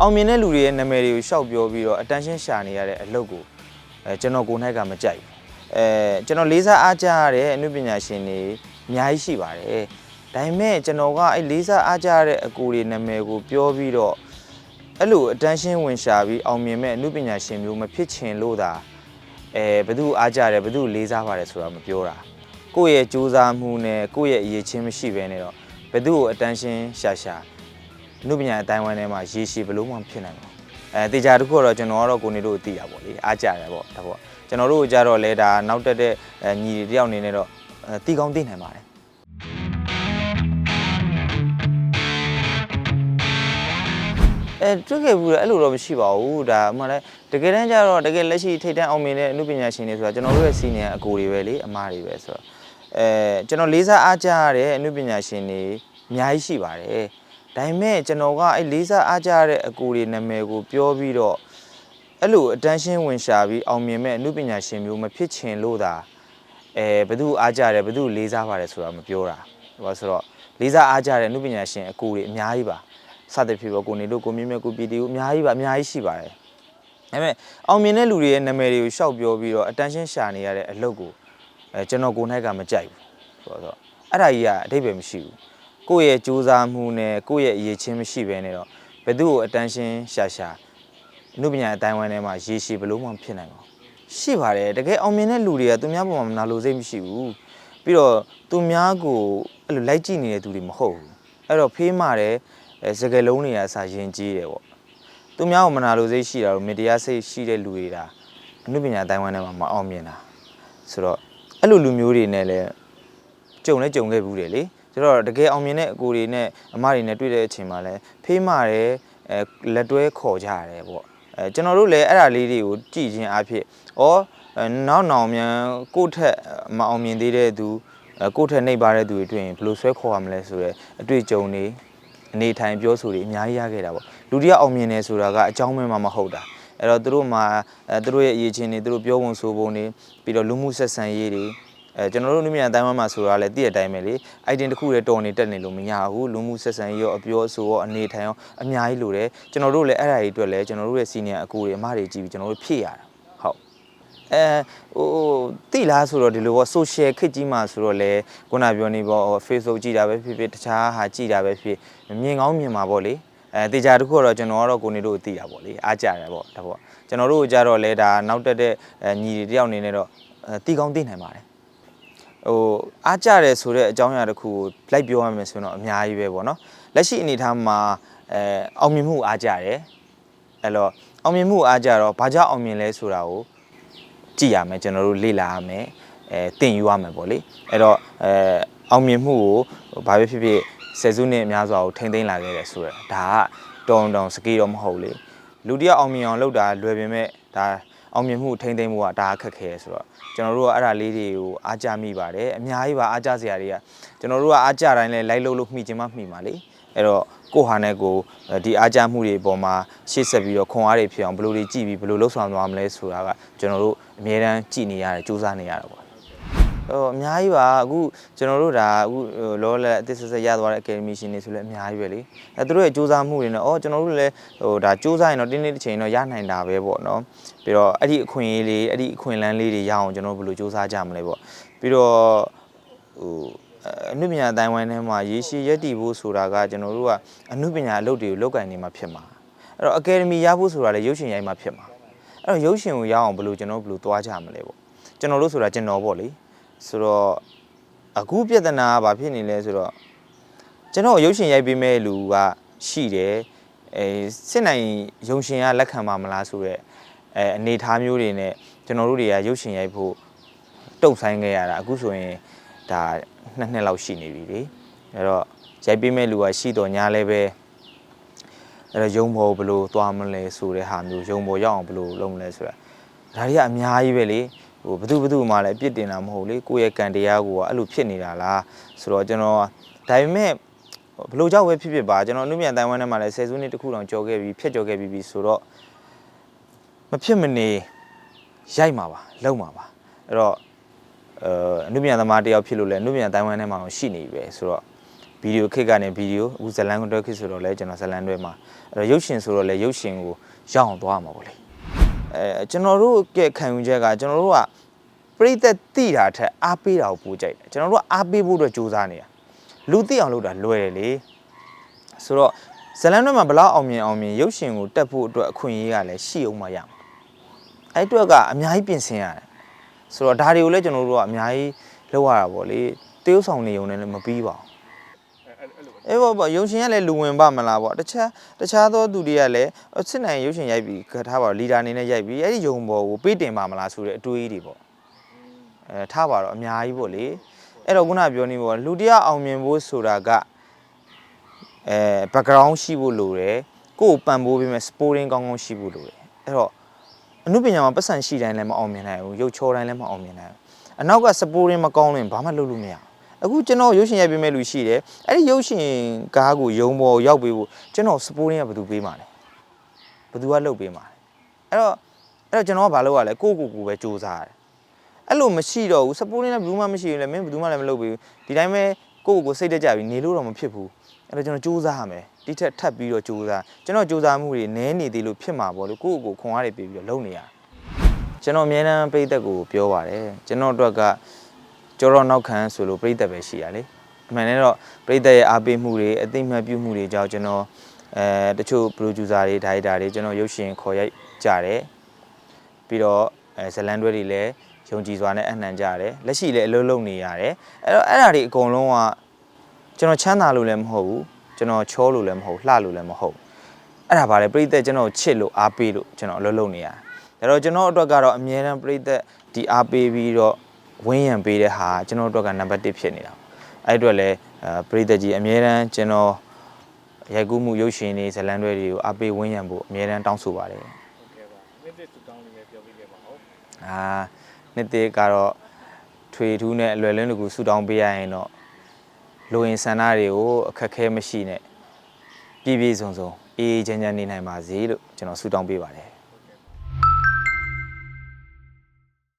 အောင်မြင်တဲ့လူတွေရဲ့နာမည်တွေကိုရှောက်ပြောပြီးတော့ attention ရှာနေရတဲ့အလုပ်ကိုအဲကျွန်တော်ကိုယ်၌ကမကြိုက်ဘူးအဲကျွန်တော်လေးစားအားကြရတဲ့အမှုပညာရှင်တွေအများကြီးရှိပါတယ်ဒါပေမဲ့ကျွန်တော်ကအဲ့လေးစားအားကြရတဲ့အကူတွေနာမည်ကိုပြောပြီးတော့အဲ့လို attention ဝင်ရှာပြီးအောင်မြင်မဲ့အမှုပညာရှင်မျိုးမဖြစ်ချင်လို့သာအဲဘယ်သူအားကြတယ်ဘယ်သူလေးစားပါတယ်ဆိုတာမပြောတာကိုယ့်ရဲ့စူးစမ်းမှုနဲ့ကိုယ့်ရဲ့အရေးချင်းမရှိဘဲနဲ့တော့ဘယ်သူ့ကို attention ရှာရှာ အနုပညာအတိုင်းဝိုင်းထဲမှာရေရှည်ဘလို့မှဖြစ်နိုင်ဘူးအဲတေချာတစ်ခုကတော့ကျွန်တော်ကတော့ကိုနေတို့ကိုသိတာပေါ့လေအားကြတယ်ပေါ့ဒါပေါ့ကျွန်တော်တို့ကြတော့လဲဒါနောက်တက်တဲ့အဲညီတွေတယောက်အနေနဲ့တော့အဲတီကောင်းသိနိုင်ပါတယ်အဲတွေ့ခဲ့ဘူးလေအဲ့လိုတော့မရှိပါဘူးဒါအမှန်လဲတကယ်တမ်းကျတော့တကယ်လက်ရှိထိတ်တန်းအောင်မြင်တဲ့အနုပညာရှင်တွေဆိုတာကျွန်တော်တို့ရဲ့စီနီယာအကိုတွေပဲလေအမားတွေပဲဆိုတော့အဲကျွန်တော်လေးစားအားကြရတဲ့အနုပညာရှင်တွေအများကြီးရှိပါတယ် ဒါပေမဲ့ကျွန်တော်ကအဲ့လေးစားအားကြရတဲ့အကိုတွေနာမည်ကိုပြောပြီးတော့အဲ့လို attention ဝင်ရှာပြီးအောင်မြင်မဲ့အနုပညာရှင်မျိုးမဖြစ်ချင်လို့သာအဲဘယ်သူအားကြတယ်ဘယ်သူလေးစားပါတယ်ဆိုတာမပြောတာဘာလို့ဆိုတော့လေးစားအားကြတဲ့အနုပညာရှင်အကိုတွေအများကြီးပါစသဖြင့်ပေါ့ကိုနေတို့ကိုမြင့်မြတ်ကိုပြည်တီကိုအများကြီးပါအများကြီးရှိပါတယ်ဒါပေမဲ့အောင်မြင်တဲ့လူတွေရဲ့နာမည်တွေကိုရှောက်ပြောပြီးတော့ attention ရှာနေရတဲ့အလုပ်ကိုအဲကျွန်တော်ကိုယ်၌ကမကြိုက်ဘူးဆိုတော့အဲ့ဒါကြီးကအတိတ်ပဲမရှိဘူး ကိုယ့်ရဲ့စူးစမ်းမှုနဲ့ကိုယ့်ရဲ့အရေးချင်းမရှိဘဲနဲ့တော့ဘယ်သူ့ကို attention ရှာရှာအနုပညာအတိုင်းဝိုင်းထဲမှာရေရှည်ဘလို့မှဖြစ်နိုင်မှာရှိပါတယ်တကယ်အောင်မြင်တဲ့လူတွေကသူများပေါ်မှာမနာလိုစိတ်မရှိဘူးပြီးတော့သူများကိုအဲ့လိုလိုက်ကြည့်နေတဲ့သူတွေမဟုတ်ဘူးအဲ့တော့ဖေးမာတဲ့အဲစကယ်လုံးတွေကအစာရင်ကြီးတယ်ပေါ့သူများကိုမနာလိုစိတ်ရှိတာတော့မေတ္တရားစိတ်ရှိတဲ့လူတွေဒါအနုပညာအတိုင်းဝိုင်းထဲမှာမအောင်မြင်တာဆိုတော့အဲ့လိုလူမျိုးတွေနဲ့လည်းကြုံလဲကြုံခဲ့ဘူးတယ်လေ ဆိုတော့တကယ်အောင်မြင်တဲ့အကိုတွေနဲ့အမတွေနဲ့တွေ့တဲ့အချိန်မှာလဲဖေးမာတယ်အဲလက်တွဲခေါ်ကြရတယ်ပေါ့အဲကျွန်တော်တို့လည်းအဲ့ဒါလေးတွေကိုကြည်ချင်းအဖြစ်ဩအဲနောက်နောင်မြန်ကိုယ့်ထက်မအောင်မြင်သေးတဲ့သူအဲကိုယ့်ထက်နှိပ်ပါတဲ့သူတွေတွေ့ရင်ဘယ်လိုဆွဲခေါ်ရမလဲဆိုတော့အတွေ့အကြုံတွေအနေထိုင်ပြောဆိုတွေအများကြီးရခဲ့တာပေါ့လူတွေကအောင်မြင်နေဆိုတာကအကြောင်းမဲမှမဟုတ်တာအဲ့တော့သူတို့မှာအဲသူတို့ရဲ့အရေးချင်းတွေသူတို့ပြောပုံဆိုပုံတွေပြီးတော့လူမှုဆက်ဆံရေးတွေ အဲကျွန်တော်တို့လူမြန်အတိုင်းဝမ်းမှာဆိုတာလည်းတည့်တဲ့အတိုင်းပဲလေအိုက်တင်တစ်ခုတည်းတော်နေတက်နေလို့မရဘူးလူမှုဆက်ဆံရေးရောအပြောအဆိုရောအနေထိုင်ရောအများကြီးလိုတယ်ကျွန်တော်တို့လည်းအဲ့ဒါတွေအတွက်လည်းကျွန်တော်တို့ရဲ့စီနီယာအကူတွေအမတွေကြည့်ပြီးကျွန်တော်တို့ဖြည့်ရတာဟုတ်အဲဟိုတိလားဆိုတော့ဒီလိုပေါ့ social ခစ်ကြီးမှာဆိုတော့လေခုနပြောနေပေါ့ဟို Facebook ကြည့်တာပဲဖြစ်ဖြစ်တခြားဟာကြည့်တာပဲဖြစ်မြင်ကောင်းမြင်မှာပေါ့လေအဲတေချာတစ်ခုတော့ကျွန်တော်ကတော့ကိုနေတို့သိတာပေါ့လေအားကြတယ်ပေါ့ဒါပေါ့ကျွန်တော်တို့ကြတော့လေဒါနောက်တက်တဲ့အဲညီတွေတယောက်အနေနဲ့တော့အဲတီကောင်းသိနိုင်ပါတယ် ဟိုအားကြတယ်ဆိုတဲ့အကြောင်းအရာတစ်ခုကိုလိုက်ပြောရမယ်ဆိုရင်တော့အများကြီးပဲပေါ့နော်လက်ရှိအနေအထားမှာအဲအောင်မြင်မှုအားကြတယ်အဲ့တော့အောင်မြင်မှုအားကြတော့ဘာကြောင့်အောင်မြင်လဲဆိုတာကိုကြည့်ရမယ်ကျွန်တော်တို့လေ့လာရမယ်အဲတင်ယူရမယ်ပေါ့လေအဲ့တော့အဲအောင်မြင်မှုကိုဘာပဲဖြစ်ဖြစ်ဆယ်စုနှစ်အများစွာကိုထိမ့်သိမ်းလာခဲ့တယ်ဆိုတော့ဒါကတောင်းတောင်းစကေးတော့မဟုတ်လေလူတစ်ယောက်အောင်မြင်အောင်လုပ်တာလွယ်ပေမဲ့ဒါ အောင်မြင်မှုထိမ့်သိမ်းမှုကဒါအခက်ခဲဆိုတော့ကျွန်တော်တို့ကအဲ့ဒါလေးတွေကိုအားကြမိပါတယ်အများကြီးပါအားကြစရာတွေကကျွန်တော်တို့ကအားကြတိုင်းလဲလိုက်လို့လို့မှီချင်မှမှီပါလေအဲ့တော့ကိုယ့်ဟာနဲ့ကိုယ်ဒီအားကြမှုတွေအပေါ်မှာရှေ့ဆက်ပြီးတော့ခွန်အားတွေဖြစ်အောင်ဘယ်လိုတွေကြည့်ပြီးဘယ်လိုလှုပ်ဆောင်သွားမလဲဆိုတာကကျွန်တော်တို့အမြဲတမ်းကြည့်နေရတယ်စူးစမ်းနေရတာပေါ့ ဟိုအများကြီးပါအခုကျွန်တော်တို့ဒါအခုလောလက်အသစ်ဆက်ဆက်ရသွားတဲ့ academy ရှင်တွေဆိုလည်းအများကြီးပဲလေအဲသူတို့ရဲ့စူးစမ်းမှုတွေနဲ့အော်ကျွန်တော်တို့လည်းဟိုဒါစူးစမ်းရင်တော့တင်းတင်းတစ်ချိန်တော့ရနိုင်တာပဲပေါ့နော်ပြီးတော့အဲ့ဒီအခွင့်အရေးလေးအဲ့ဒီအခွင့်အလန်းလေးတွေရအောင်ကျွန်တော်တို့ဘယ်လိုစူးစမ်းကြမလဲပေါ့ပြီးတော့ဟိုအနုပညာအတိုင်းဝိုင်းထဲမှာရေရှည်ရက်တည်ဖို့ဆိုတာကကျွန်တော်တို့ကအနုပညာအလုပ်တွေကိုလုပ်ကင်နေမှာဖြစ်မှာအဲ့တော့ academy ရဖို့ဆိုတာလည်းရုပ်ရှင်ရိုက်မှာဖြစ်မှာအဲ့တော့ရုပ်ရှင်ကိုရအောင်ဘယ်လိုကျွန်တော်ဘယ်လိုသွားကြမလဲပေါ့ကျွန်တော်တို့ဆိုတာကျွန်တော်ပေါ့လေ ဆိုတော့အခုပြဿနာကဘာဖြစ်နေလဲဆိုတော့ကျွန်တော်ရုပ်ရှင်ရိုက်ပေးမဲ့လူကရှိတယ်အဲစစ်နိုင်ရုံရှင်ကလက်ခံပါမလားဆိုတော့အဲအနေအထားမျိုးတွေနဲ့ကျွန်တော်တို့တွေကရုပ်ရှင်ရိုက်ဖို့တုံ့ဆိုင်ခဲ့ရတာအခုဆိုရင်ဒါနှစ်နှစ်လောက်ရှိနေပြီလေအဲ့တော့ရိုက်ပေးမဲ့လူကရှိတော့ညာလည်းပဲအဲ့တော့ရုံဘောဘယ်လိုသွားမလဲဆိုတဲ့ဟာမျိုးရုံဘောရောက်အောင်ဘယ်လိုလုပ်မလဲဆိုတာဒါတွေကအများကြီးပဲလေ ဟိုဘသူဘသူမှလည်းအပြစ်တင်တာမဟုတ်လေကိုယ့်ရဲ့ကံတရားကိုကအဲ့လိုဖြစ်နေတာလားဆိုတော့ကျွန်တော်ဒါပေမဲ့ဘယ်လိုကြောက်ပဲဖြစ်ဖြစ်ပါကျွန်တော်အနုမြန်တိုင်ဝမ်ထဲမှာလည်းဆယ်စုနှစ်တစ်ခုတောင်ကြော်ခဲ့ပြီးဖြတ်ကြော်ခဲ့ပြီးပြီဆိုတော့မဖြစ်မနေရိုက်မှာပါလုံမှာပါအဲ့တော့အဲအနုမြန်သမားတယောက်ဖြစ်လို့လဲအနုမြန်တိုင်ဝမ်ထဲမှာရှိနေပြီပဲဆိုတော့ဘဗီဒီယိုခစ်ကနေဗီဒီယိုအခုဇလန်တွဲခစ်ဆိုတော့လဲကျွန်တော်ဇလန်တွဲမှာအဲ့တော့ရုပ်ရှင်ဆိုတော့လဲရုပ်ရှင်ကိုရအောင်သွားမှာပေါ့လေ အဲကျွန်တော်တို့ကခံယူချက်ကကျွန်တော်တို့ကပြိသက်တိတာထက်အားပေးတာကိုပိုကြိုက်တယ်ကျွန်တော်တို့ကအားပေးဖို့အတွက်ကြိုးစားနေတာလူသိအောင်လုပ်တာလွယ်တယ်လေဆိုတော့ဇလန်တွဲမှာဘလောက်အောင်မြင်အောင်မြင်ရုပ်ရှင်ကိုတက်ဖို့အတွက်အခွင့်အရေးကလည်းရှိအောင်မှရမှာအဲ့အတွက်ကအများကြီးပြင်ဆင်ရတယ်ဆိုတော့ဒါတွေကိုလည်းကျွန်တော်တို့ကအများကြီးလုပ်ရတာပေါ့လေတရုပ်ဆောင်နေုံနဲ့လည်းမပြီးပါဘူး အေးပေါ့ပေါ့ရုပ်ရှင်ကလည်းလူဝင်ပါမလားပေါ့တခြားတခြားသောသူတွေကလည်းအစစ်နိုင်ရုပ်ရှင်ရိုက်ပြီးခထားပါတော့လီဒါအနေနဲ့ရိုက်ပြီးအဲ့ဒီယုံပေါ်ကိုပေးတင်ပါမလားဆိုတဲ့အတွေးတွေပေါ့အဲထားပါတော့အများကြီးပေါ့လေအဲ့တော့ခုနပြောနေပေါ့လူတရားအောင်မြင်ဖို့ဆိုတာကအဲ background ရှိဖို့လိုတယ်ကိုယ်ကိုပံ့ပိုးပေးမဲ့ sporting ကောင်းကောင်းရှိဖို့လိုတယ်အဲ့တော့အမှုပညာမှာပတ်စံရှိတိုင်းလည်းမအောင်မြင်နိုင်ဘူးရုပ်ချောတိုင်းလည်းမအောင်မြင်နိုင်ဘူးအနောက်က sporting မကောင်းရင်ဘာမှလုပ်လို့မရဘူး အခုကျွန်တော်ရုပ်ရှင်ရိုက်ပေးမဲ့လူရှိတယ်အဲ့ဒီရုပ်ရှင်ကားကိုယုံပေါ်ရောက်ပေးဖို့ကျွန်တော် sporting ကဘယ်သူပေးမှာလဲဘယ်သူကလုပ်ပေးမှာလဲအဲ့တော့အဲ့တော့ကျွန်တော်ကဘာလုပ်ရလဲကိုယ့်ကိုယ်ကိုယ်ပဲစူးစမ်းရတယ်အဲ့လိုမရှိတော့ဘူး supporting လည်းဘယ်သူမှမရှိရင်လည်းမင်းဘယ်သူမှလည်းမလုပ်ပေးဘူးဒီတိုင်းပဲကိုယ့်ကိုယ်ကိုယ်စိတ်တက်ကြပြီးနေလို့တော့မဖြစ်ဘူးအဲ့တော့ကျွန်တော်စူးစမ်းရမယ်ဒီထက်ထပ်ပြီးတော့စူးစမ်းကျွန်တော်စူးစမ်းမှုတွေနည်းနေသေးလို့ဖြစ်မှာပေါ့လေကိုယ့်ကိုယ်ကိုခွန်အားတွေပေးပြီးတော့လုပ်နေရတယ်ကျွန်တော်အများအားပြိသက်ကိုပြောပါတယ်ကျွန်တော်အတွက်က ကြောတော့နောက်ခံဆိုလို့ပြိသက်ပဲရှိရလေအမှန်နဲ့တော့ပြိသက်ရဲ့အားပေးမှုတွေအသိမှတ်ပြုမှုတွေကြောင့်ကျွန်တော်အဲတချို့ producer တွေ director တွေကျွန်တော်ရုပ်ရှင်ခေါ်ရိုက်ကြတယ်ပြီးတော့အဲဇလန်တွဲတွေလည်းယုံကြည်စွာနဲ့အနှံကြတယ်လက်ရှိလည်းအလုပ်လုပ်နေရတယ်အဲ့တော့အဲ့ဒါတွေအကုန်လုံးကကျွန်တော်ချမ်းသာလို့လည်းမဟုတ်ဘူးကျွန်တော်ချောလို့လည်းမဟုတ်လှလို့လည်းမဟုတ်အဲ့ဒါပါလေပြိသက်ကျွန်တော်ချစ်လို့အားပေးလို့ကျွန်တော်အလုပ်လုပ်နေရဒါတော့ကျွန်တော်အတွက်ကတော့အမြဲတမ်းပြိသက်ဒီအားပေးပြီးတော့ ဝင်းရံပေးတဲ့ဟာကျွန်တော်အတွက်ကနံပါတ်1ဖြစ်နေတာအဲ့အတွက်လည်းအဲပြိသက်ကြီးအမြဲတမ်းကျွန်တော်ရိုက်ကူးမှုရုပ်ရှင်တွေဇတ်လံတွဲတွေကိုအားပေးဝင်းရံဖို့အမြဲတမ်းတောင်းဆိုပါတယ်ဟုတ်ကဲ့ပါနှစ်တစ်တူတောင်းလေးပဲပြောပြခဲ့ပါဦးအာနှစ်သေးကတော့ထွေထူးနဲ့အလွယ်လင်းတကူဆူတောင်းပေးရရင်တော့လိုရင်ဆန္ဒတွေကိုအခက်အခဲမရှိနဲ့ပြည့်ပြည့်စုံစုံအေးအေးချမ်းချမ်းနေနိုင်ပါစေလို့ကျွန်တော်ဆူတောင်းပေးပါတယ်